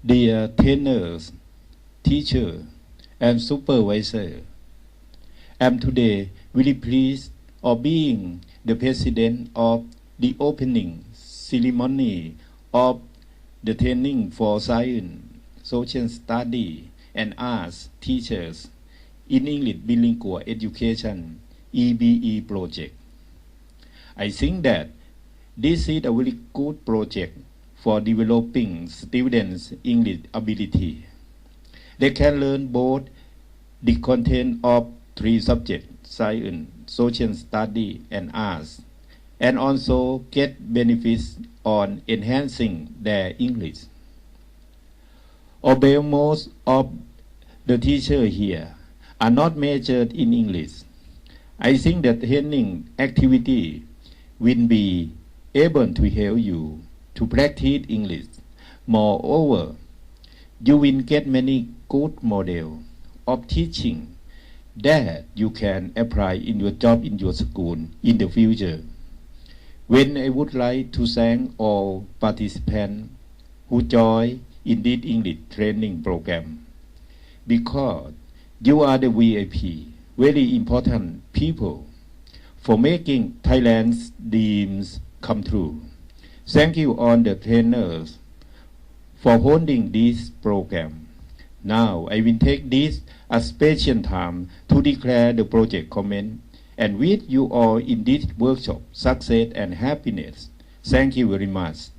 Dear trainers, teacher, and supervisor, I'm today very pleased of being the president of the opening ceremony of the training for science, social study, and arts teachers in English bilingual education EBE project. I think that this is a really good project for developing students' English ability. They can learn both the content of three subjects science, social study, and arts, and also get benefits on enhancing their English. Although most of the teachers here are not majored in English, I think that training activity will be able to help you to practice English. Moreover, you will get many good models of teaching that you can apply in your job in your school in the future. When I would like to thank all participants who join in this English training program because you are the VIP, very important people for making Thailand's dreams come true. Thank you all the trainers for holding this program. Now I will take this as special time to declare the project comment and wish you all in this workshop success and happiness. Thank you very much.